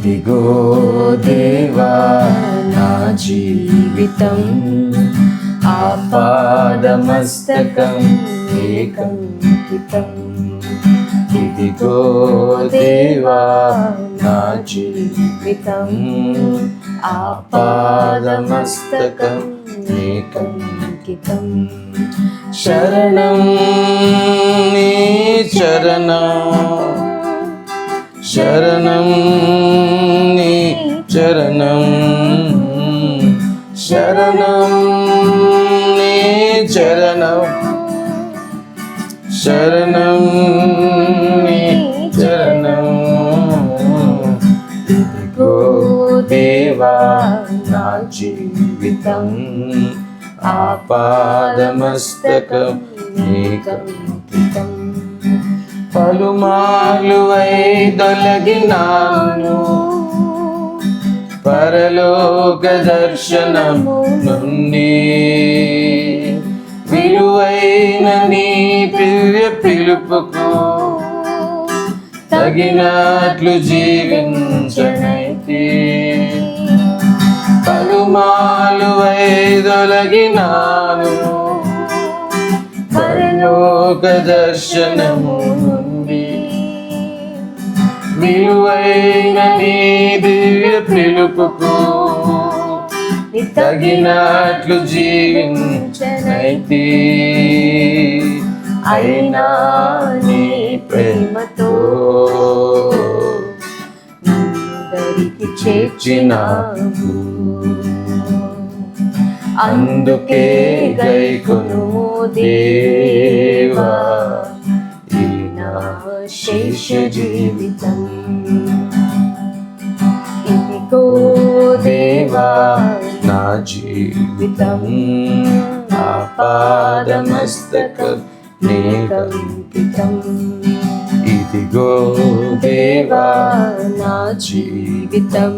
ఇదిగో దేవా నా జీవితం ఆపాదమస్తకం ఏకంకితం. ఇదిగో దేవా నా జీవితం ఆపాదమస్తకం ఏకంకితం. శరణం నీ చరణం. శరణం నీ చరణం శరణం నీ చరణం శరణం నీ చరణం దేవా నా జీవితం. ఆపాదమస్తకం ఏకంకితం పలుమార్లు వైదొలగినాను పరలోక దర్శనము నుండి విలువైన నీ ప్రియ పిలుపుకు తగినట్లు జీవించనైతే. పలుమాలు వైదొలగినాను పరలోక దర్శనము నిలువైన నీ దివ్య పిలుపుకు తగినట్లు జీవించనైతే. అయినా నీ ప్రేమతో అందరికి అందుకే గైకును దేవా. శేష జీవితం ఇదిగో దేవా నా జీవితం ఆపాదమస్తకం నీకంకితం ఇదిగో దేవా నా జీవితం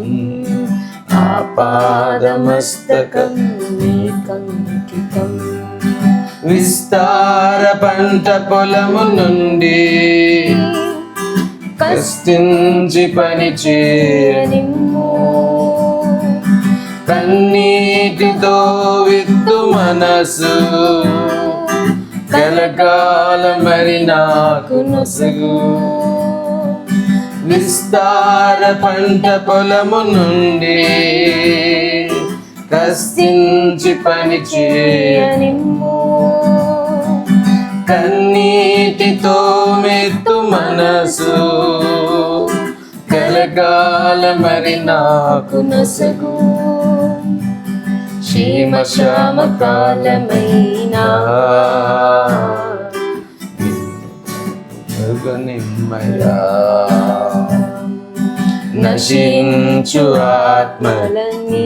విస్తార పంట పొలము నుండి కష్టించి పని నిమ్ము కన్నీటితో విత్తు మనసు. కలకాల మరి నాకు నొసగు. విస్తార పంట పొలము నుండి కష్టించి పని చేయ నిమ్ము కన్నీటితో మెత్తు మనసు. కలకాల మరి నాకు నొసగు. క్షేమ శ్యామ కాలమైనా. నిమ్మయా నశించు ఆత్మలన్నీ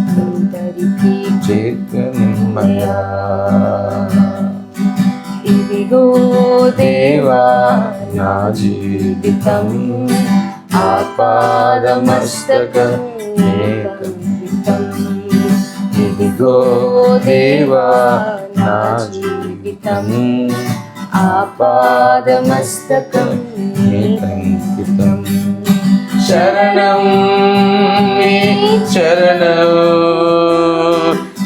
అందరికీ చేత నిమ్మయా ఇదిగో దేవా. నా జీవితం ఆపాదమస్తక ఇదిగో దేవా నా జీవితం ఆపాదమస్తకం ఏకంకితం శరణం నీ చరణం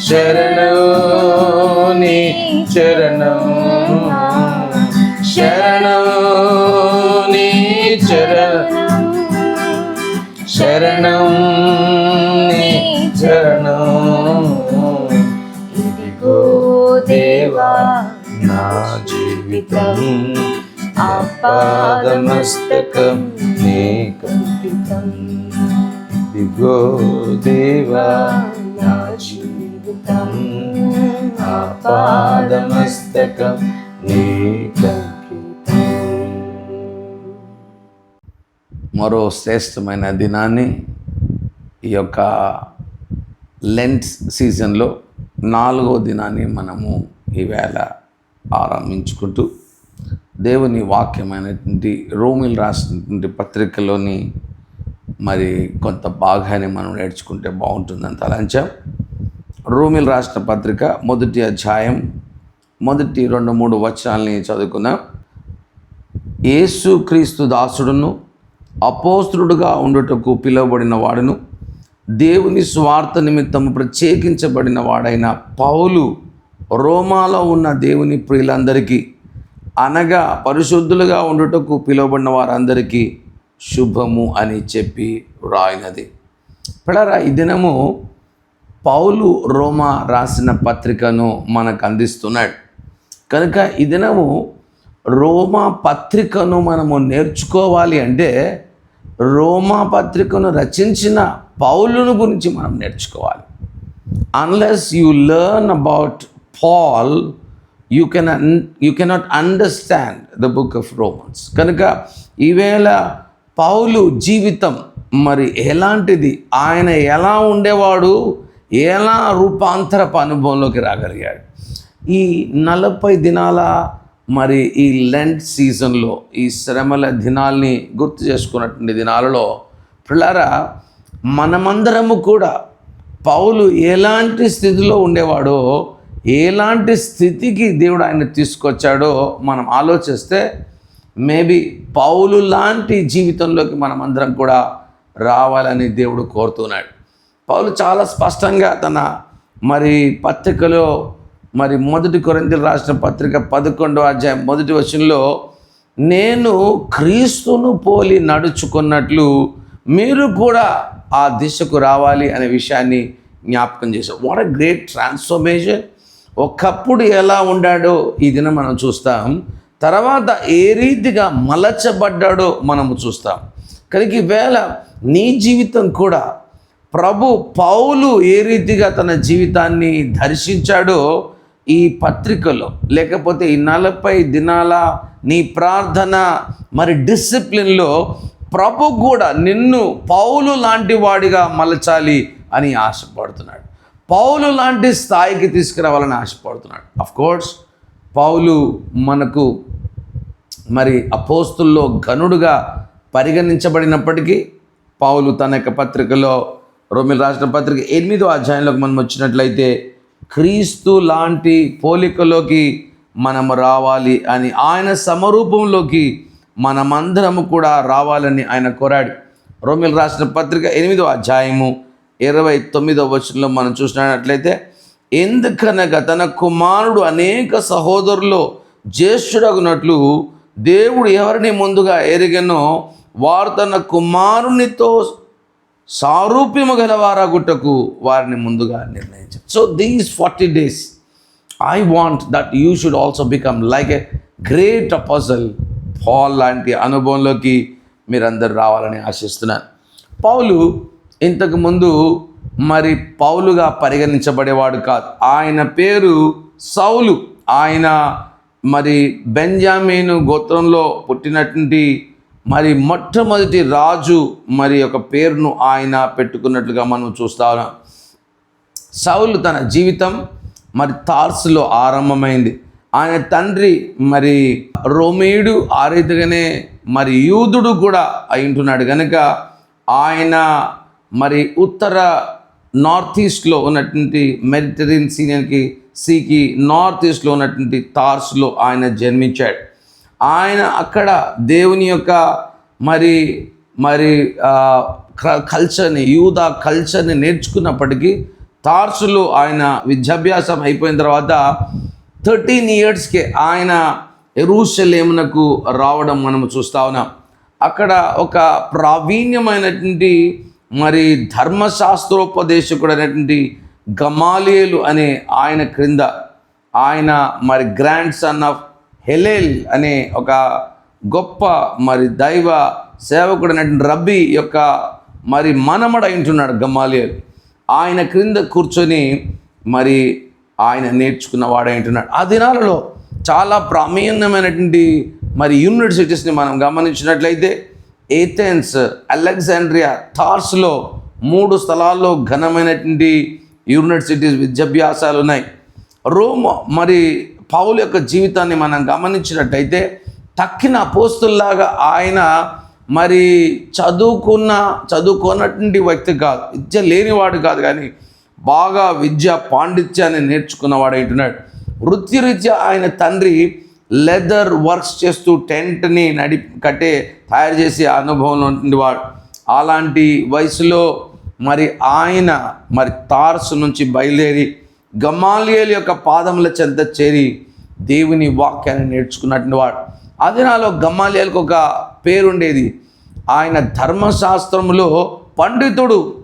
శరణం జీవితం ఆపాదమస్తకం నీ కంపితం ఇదిగో దేవా నా జీవితం. ఆపాదమస్తకం నీ మరో శ్రేష్టమైన దినాన్ని ఈ యొక్క లెంట్ సీజన్లో నాలుగో దినాన్ని మనము ఈవేళ ఆరంభించుకుంటూ దేవుని వాక్యమైనటువంటి రోమిల్ రాసినటువంటి పత్రికలోని మరి కొంత భాగాన్ని మనం నేర్చుకుంటే బాగుంటుందని తలంచాం రోమిల్ రాసిన పత్రిక మొదటి అధ్యాయం మొదటి రెండు మూడు వచనాలని చదువుకుందాం. యేసు క్రీస్తు దాసుడును అపోస్తుడుగా ఉండుటకు పిలువబడిన వాడును దేవుని స్వార్థ నిమిత్తము ప్రత్యేకించబడిన వాడైన పౌలు రోమాలో ఉన్న దేవుని ప్రియులందరికీ అనగా పరిశుద్ధులుగా ఉండుటకు పిలువబడిన వారందరికీ శుభము అని చెప్పి వ్రాయినది. పిల్లరా ఈ దినము పౌలు రోమా రాసిన పత్రికను మనకు అందిస్తున్నాడు. కనుక ఈ దినము రోమా పత్రికను మనము నేర్చుకోవాలి అంటే రోమా పత్రికను రచించిన పౌలును గురించి మనం నేర్చుకోవాలి. Unless you learn about Paul you can you cannot understand the book of Romans కనుక ఈవేళ పౌలు జీవితం మరి ఎలాంటిది? ఆయన ఎలా ఉండేవాడు? ఎలా రూపాంతరపు అనుభవంలోకి రాగలిగాడు? ఈ నలభై దినాల మరి ఈ లెంట్ సీజన్లో ఈ శ్రమల దినాల్ని గుర్తు చేసుకున్నటువంటి దినాలలో పిల్లరా మనమందరము కూడా పౌలు ఎలాంటి స్థితిలో ఉండేవాడో ఎలాంటి స్థితికి దేవుడు ఆయన తీసుకొచ్చాడో మనం ఆలోచిస్తే మేబీ పౌలు లాంటి జీవితంలోకి మనం అందరం కూడా రావాలని దేవుడు కోరుతున్నాడు. పౌలు చాలా స్పష్టంగా తన మరి పత్రికలో మరి మొదటి కొరింతలు రాసిన పత్రిక పదకొండో అధ్యాయం మొదటి వచనంలో నేను క్రీస్తును పోలి నడుచుకున్నట్లు మీరు కూడా ఆ దిశకు రావాలి అనే విషయాన్ని జ్ఞాపకం చేశారు. వాట్ అ గ్రేట్ ట్రాన్స్ఫర్మేషన్ ఒకప్పుడు ఎలా ఉండాడో ఈ దినం మనం చూస్తాం. తర్వాత ఏ రీతిగా మలచబడ్డాడో మనము చూస్తాం. కనుక ఈవేళ నీ జీవితం కూడా ప్రభు పౌలు ఏ రీతిగా తన జీవితాన్ని దర్శించాడో ఈ పత్రికలో లేకపోతే ఈ నలభై దినాల నీ ప్రార్థన మరి డిసిప్లిన్లో ప్రభు కూడా నిన్ను పౌలు లాంటి వాడిగా మలచాలి అని ఆశపడుతున్నాడు. పౌలు లాంటి స్థాయికి తీసుకురావాలని ఆశపడుతున్నాడు. అఫ్ కోర్స్ పౌలు మనకు మరి అపోస్తుల్లో ఘనుడుగా పరిగణించబడినప్పటికీ పౌలు తన యొక్క పత్రికలో రోమిల్ రాసిన పత్రిక ఎనిమిదో అధ్యాయంలోకి మనం వచ్చినట్లయితే క్రీస్తు లాంటి పోలికలోకి మనం రావాలి అని ఆయన సమరూపంలోకి మనమందరము కూడా రావాలని ఆయన కోరాడు. రోమిల్ రాసిన పత్రిక ఎనిమిదో అధ్యాయము ఇరవై తొమ్మిదో వచనంలో మనం చూసినట్లయితే ఎందుకనగా తన కుమారుడు అనేక సహోదరులు జ్యేష్ఠుడగునట్లు దేవుడు ఎవరిని ముందుగా ఎరిగనో వారు తన కుమారునితో సారూప్యము గలవారాగుటకు వారిని ముందుగా నిర్ణయించారు. So these forty days I want that you should also become like a great apostle Paul లాంటి అనుభవంలోకి మీరందరూ రావాలని ఆశిస్తున్నాను. పౌలు ఇంతకుముందు మరి పౌలుగా పరిగణించబడేవాడు కాదు. ఆయన పేరు సౌలు. ఆయన మరి బెంజామీను గోత్రంలో పుట్టినటువంటి మరి మొట్టమొదటి రాజు మరి ఒక పేరును ఆయన పెట్టుకున్నట్లుగా మనం చూస్తా ఉన్నాం. సౌలు తన జీవితం మరి తార్సులో ఆరంభమైంది. ఆయన తండ్రి మరి రోమేయుడు ఆ రీతిగానే మరి యూదుడు కూడా అయి ఉంటున్నాడు. కనుక ఆయన మరి ఉత్తర నార్త్ ఈస్ట్లో ఉన్నటువంటి మెడిటరేనియన్ సీనియర్కి సీకి నార్త్ ఈస్ట్లో ఉన్నటువంటి తార్స్లో ఆయన జన్మించాడు. ఆయన అక్కడ దేవుని యొక్క మరి మరి క- కల్చర్ని యూదా కల్చర్ని నేర్చుకున్నప్పటికీ తార్సులో ఆయన విద్యాభ్యాసం అయిపోయిన తర్వాత థర్టీన్ ఇయర్స్కి ఆయన ఎరూషలేమునకు రావడం మనం చూస్తా ఉన్నాం. అక్కడ ఒక ప్రావీణ్యమైనటువంటి మరి ధర్మశాస్త్రోపదేశకుడు అనేటువంటి గమాలియలు అనే ఆయన క్రింద ఆయన మరి గ్రాండ్ సన్ ఆఫ్ హెలేల్ అనే ఒక గొప్ప మరి దైవ సేవకుడు అనేటువంటి రబ్బీ యొక్క మరి మనమడ ఉంటున్నాడు గమాలియల్. ఆయన క్రింద కూర్చొని మరి ఆయన నేర్చుకున్న వాడైంటున్నాడు. ఆ దినాలలో చాలా ప్రామీణ్యమైనటువంటి మరి యూనివర్సిటీస్ని మనం గమనించినట్లయితే ఏథెన్స్ అలెగ్జాండ్రియా థార్స్లో మూడు స్థలాల్లో ఘనమైనటువంటి యూనివర్సిటీస్ విద్యాభ్యాసాలు ఉన్నాయి. రోమ్ మరి పౌలు యొక్క జీవితాన్ని మనం గమనించినట్టయితే తక్కిన పోస్తుల్లాగా ఆయన మరి చదువుకున్న చదువుకున్నటువంటి వ్యక్తి కాదు విద్య లేనివాడు కాదు కానీ బాగా విద్య పాండిత్యాన్ని నేర్చుకున్నవాడు అంటున్నాడు వృత్తిరీత్యా ఆయన తండ్రి లెదర్ వర్క్స్ చేస్తూ టెంట్ని నడి కట్టే తయారు చేసే అనుభవంలో ఉంటుంది వాడు. అలాంటి వయసులో మరి ఆయన మరి తార్సు నుంచి బయలుదేరి గమాలియల్ యొక్క పాదముల చెంత చేరి దేవుని వాక్యాన్ని నేర్చుకున్నటువంటి వాడు. అది నాలో గమాలియల్కి ఒక పేరుండేది. ఆయన ధర్మశాస్త్రములో పండితుడు.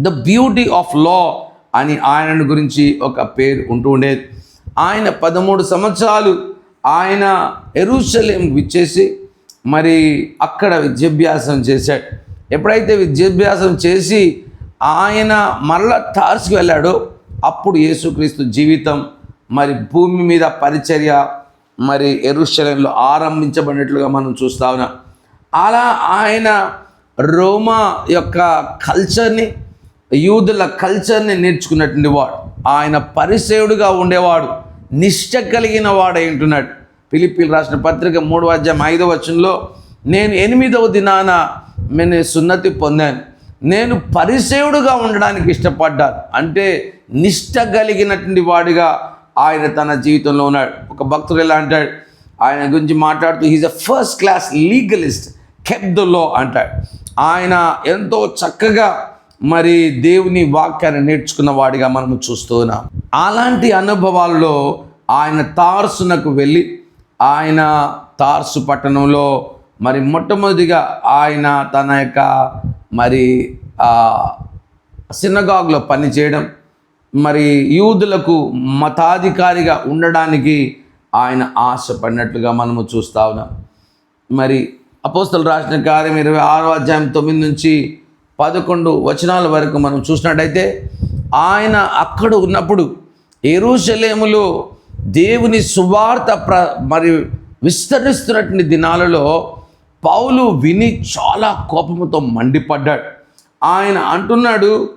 ద బ్యూటీ ఆఫ్ లా అని ఆయన గురించి ఒక పేరు ఉంటూ ఉండేది. ఆయన పదమూడు సంవత్సరాలు ఆయన ఎరుసలేం విచ్చేసి మరి అక్కడ విద్యాభ్యాసం చేశాడు. ఎప్పుడైతే విద్యాభ్యాసం చేసి ఆయన మరల టార్స్కి వెళ్ళాడో అప్పుడు యేసుక్రీస్తు జీవితం మరి భూమి మీద పరిచర్య మరి ఎరుశలంలో ఆరంభించబడినట్లుగా మనం చూస్తా ఉన్నాం. అలా ఆయన రోమా యొక్క కల్చర్ని యూదుల కల్చర్ని నేర్చుకున్నటువంటి వాడు. ఆయన పరిసేవుడుగా ఉండేవాడు నిష్ట కలిగిన వాడై ఉంటున్నాడు. పిలిపిలు రాసిన పత్రిక మూడవ అధ్యాయం ఐదవ వచనంలో నేను ఎనిమిదవ దినాన నేను సున్నతి పొందాను. నేను పరిసేవుడుగా ఉండడానికి ఇష్టపడ్డాను. అంటే నిష్ట కలిగినటువంటి వాడిగా ఆయన తన జీవితంలో ఉన్నాడు. ఒక భక్తుడు ఎలా అంటాడు? ఆయన గురించి మాట్లాడుతూ he's a first class legalist kept the law అంటాడు. ఆయన ఎంతో చక్కగా మరి దేవుని వాక్యాన్ని నేర్చుకున్న వాడిగా మనము చూస్తున్నాం అలాంటి అనుభవాల్లో ఆయన తార్సునకు వెళ్ళి ఆయన తార్సు పట్టణంలో మరి మొట్టమొదటిగా ఆయన తన యొక్క మరి సినగాగ్లో పనిచేయడం మరి యూదులకు మతాధికారిగా ఉండడానికి ఆయన ఆశపడినట్లుగా మనము చూస్తా ఉన్నాం. మరి అపోస్తలు రాసిన కార్యం ఇరవై ఆరో అధ్యాయం తొమ్మిది నుంచి పదకొండు వచనాల వరకు మనం చూసినట్టయితే ఆయన అక్కడ ఉన్నప్పుడు ఎరుషలేములో దేవుని సువార్త ప్ర మరి విస్తరిస్తున్నటువంటి దినాలలో పౌలు విని చాలా కోపంతో మండిపడ్డాడు. ఆయన అంటున్నాడు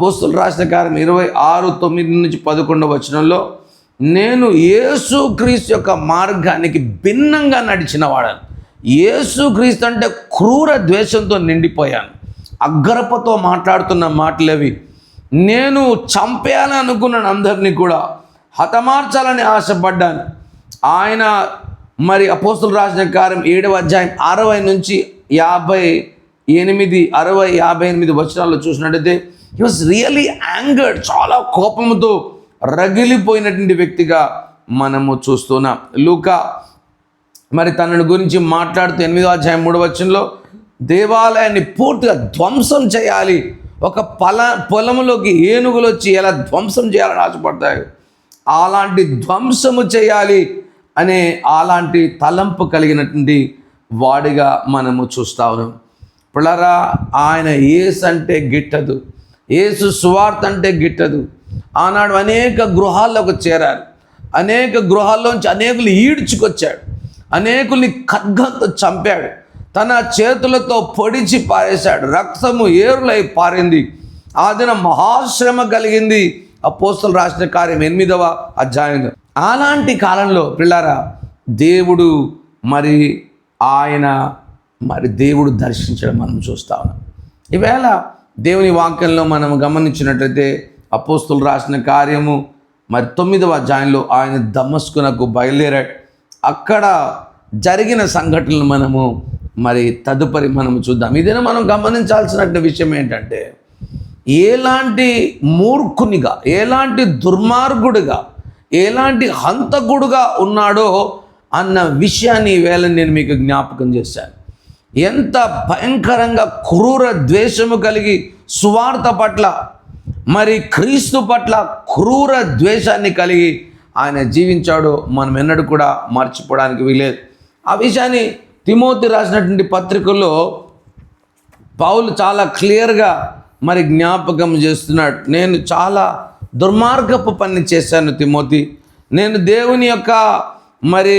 పోస్తులు రాసిన కారం ఇరవై ఆరు తొమ్మిది నుంచి పదకొండు వచనంలో నేను యేసుక్రీస్తు యొక్క మార్గానికి భిన్నంగా నడిచిన వాడను. యేసుక్రీస్తు అంటే క్రూర ద్వేషంతో నిండిపోయాను. అగ్రపతో మాట్లాడుతున్న మాటలవి. నేను చంపేయాలనుకున్నాను అందరినీ కూడా. హతమార్చాలని ఆశపడ్డాను. ఆయన మరి అపోస్తులు రాసిన కార్యం ఏడవ అధ్యాయం అరవై నుంచి యాభై ఎనిమిది అరవై యాభై ఎనిమిది వచనాల్లో చూసినట్టయితే హీ వాజ్ రియలీ యాంగర్డ్ చాలా కోపంతో రగిలిపోయినటువంటి వ్యక్తిగా మనము చూస్తున్నాం. లూకా మరి తనను గురించి మాట్లాడుతూ ఎనిమిదో అధ్యాయం మూడవ వచనంలో దేవాలయాన్ని పూర్తిగా ధ్వంసం చేయాలి. ఒక పొల పొలంలోకి ఏనుగులు వచ్చి ఎలా ధ్వంసం చేయాలని ఆశపడతాయి అలాంటి ధ్వంసము చేయాలి అనే అలాంటి తలంపు కలిగినటువంటి వాడిగా మనము చూస్తా ఉన్నాం. పిల్లరా ఆయన ఏసు అంటే గిట్టదు. ఏసు సువార్త అంటే గిట్టదు. ఆనాడు అనేక గృహాల్లోకి చేరారు అనేక గృహాల్లోంచి అనేకులు ఈడ్చుకొచ్చాడు. అనేకుల్ని ఖడ్గంతో చంపాడు. తన చేతులతో పొడిచి పారేశాడు. రక్తము ఏరులై పారింది. ఆ దిన మహాశ్రమ కలిగింది. అపోస్తలు రాసిన కార్యం ఎనిమిదవ అధ్యాయం. అలాంటి కాలంలో పిల్లారా దేవుడు మరి ఆయన మరి దేవుడు దర్శించడం మనం చూస్తా ఉన్నాం. ఈవేళ దేవుని వాక్యంలో మనం గమనించినట్లయితే అపోస్తులు రాసిన కార్యము మరి తొమ్మిదవ అధ్యాయంలో ఆయన దమస్కునకు బయలుదేరాడు. అక్కడ జరిగిన సంఘటనలు మనము మరి తదుపరి మనము చూద్దాం. ఇదైనా మనం గమనించాల్సిన విషయం ఏంటంటే ఎలాంటి మూర్ఖునిగా ఎలాంటి దుర్మార్గుడిగా ఎలాంటి హంతకుడుగా ఉన్నాడో అన్న విషయాన్ని వేళ నేను మీకు జ్ఞాపకం చేశాను. ఎంత భయంకరంగా క్రూర ద్వేషము కలిగి సువార్త పట్ల మరి క్రీస్తు పట్ల క్రూర ద్వేషాన్ని కలిగి ఆయన జీవించాడో మనం ఎన్నడూ కూడా మర్చిపోవడానికి వీలేదు ఆ విషయాన్ని తిమోతి రాసినటువంటి పత్రికల్లో పౌలు చాలా క్లియర్గా మరి జ్ఞాపకం చేస్తున్నాడు. నేను చాలా దుర్మార్గపు పని చేశాను తిమోతి. నేను దేవుని యొక్క మరి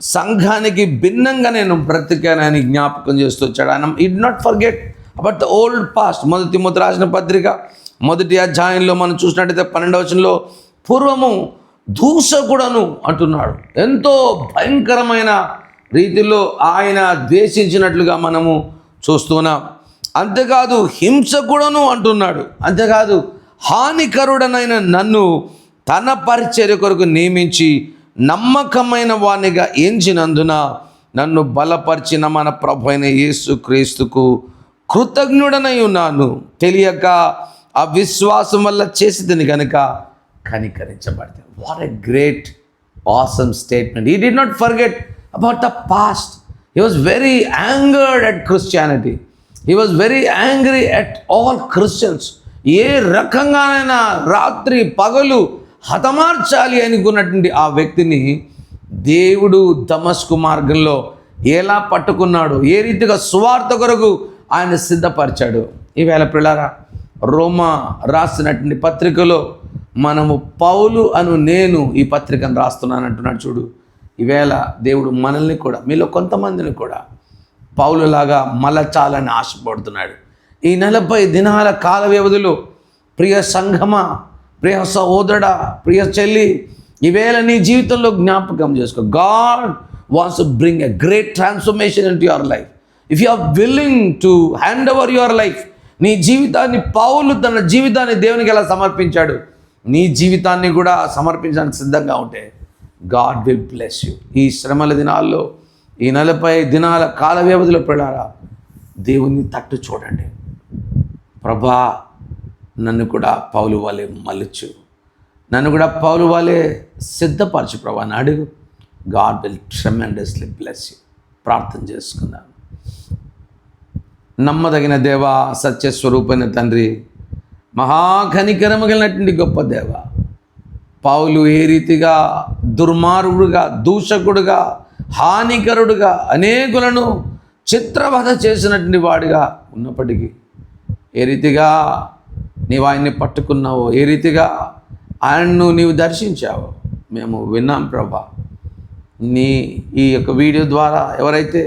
సంఘానికి భిన్నంగా నేను బ్రతికానని జ్ఞాపకం చేస్తూ వచ్చాడు. ఆయన did not forget about the old past మొదటి తిమ్మతి రాసిన పత్రిక మొదటి అధ్యాయంలో మనం చూసినట్టయితే పన్నెండవచనంలో పూర్వము దూషకుడను అంటున్నాడు. ఎంతో భయంకరమైన రీతిలో ఆయన ద్వేషించినట్లుగా మనము చూస్తున్నాం. అంతేకాదు హింసకుడను అంటున్నాడు. అంతేకాదు హానికరుడనైన నన్ను తన పరిచర్య కొరకు నియమించి నమ్మకమైన వాణిగా ఎంచినందున నన్ను బలపరిచిన మన ప్రభు అయిన యేసు క్రీస్తుకు కృతజ్ఞుడనై ఉన్నాను. తెలియక ఆ విశ్వాసం వల్ల చేసేదని కనుక కనికరించబడితే what a great awesome statement he did not forget about the past he was very angered at Christianity he was very angry at all Christians ఏ రకంగానైనా రాత్రి పగలు హతమార్చాలి అనుకున్నటువంటి ఆ వ్యక్తిని దేవుడు దమస్కు మార్గంలో ఎలా పట్టుకున్నాడు ఏ రీతిగా సువార్త కొరకు ఆయన సిద్ధపరిచాడు. ఈవేళ పిల్లరా రోమా రాసినటువంటి పత్రికలో మనము పౌలు అను నేను ఈ పత్రికను రాస్తున్నాను అంటున్నాడు చూడు. ఈవేళ దేవుడు మనల్ని కూడా మీలో కొంతమందిని కూడా పౌలులాగా మలచాలని ఆశపడుతున్నాడు. ఈ నలభై దినాల కాల వ్యవధిలో ప్రియ సంఘమ ప్రియ సహోదరుడ ప్రియ చెల్లి ఈవేళ నీ జీవితంలో జ్ఞాపకం చేసుకో. God wants bring a great transformation in your life. If you are willing to hand over your life నీ జీవితాన్ని పౌలు తన జీవితాన్ని దేవునికి ఎలా సమర్పించాడు? నీ జీవితాన్ని కూడా సమర్పించడానికి సిద్ధంగా ఉంటే గాడ్ విల్ బ్లెస్ యూ. ఈ శ్రమల దినాల్లో ఈ నలభై దినాల కాల వ్యవధిలో పెళ్ళారా దేవుణ్ణి తట్టు చూడండి. ప్రభా నన్ను కూడా పౌలు వాళ్ళే మలుచు. నన్ను కూడా పౌలు వాళ్ళే సిద్ధపరచు ప్రభా అని అడుగు. God will tremendously bless you. ప్రార్థన చేసుకున్నాను నమ్మదగిన దేవ సత్యస్వరూపైన తండ్రి మహాఘనికరము కలిగినటువంటి గొప్ప దేవ పౌలు ఏ రీతిగా దుర్మార్గుడుగా దూషకుడుగా హానికరుడుగా అనేకులను చిత్రవధ చేసినటువంటి వాడిగా ఉన్నప్పటికీ ఏ రీతిగా నీవు ఆయన్ని పట్టుకున్నావో ఏ రీతిగా ఆయన్ను నీవు దర్శించావో మేము విన్నాం ప్రభా. నీ ఈ యొక్క వీడియో ద్వారా ఎవరైతే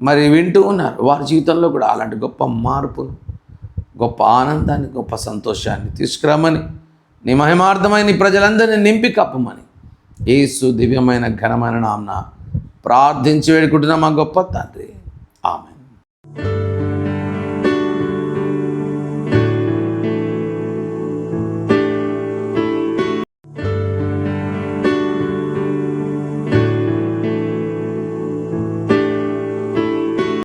మరి వింటూ ఉన్నారు వారి జీవితంలో కూడా అలాంటి గొప్ప మార్పును గొప్ప ఆనందాన్ని గొప్ప సంతోషాన్ని తీసుకురామని నీ మహిమార్థమైన ప్రజలందరినీ నింపి కప్పమని ఏసు దివ్యమైన ఘనమైన నామ్న ప్రార్థించి వేడుకుంటున్నాం మా గొప్ప తండ్రి. ఆమె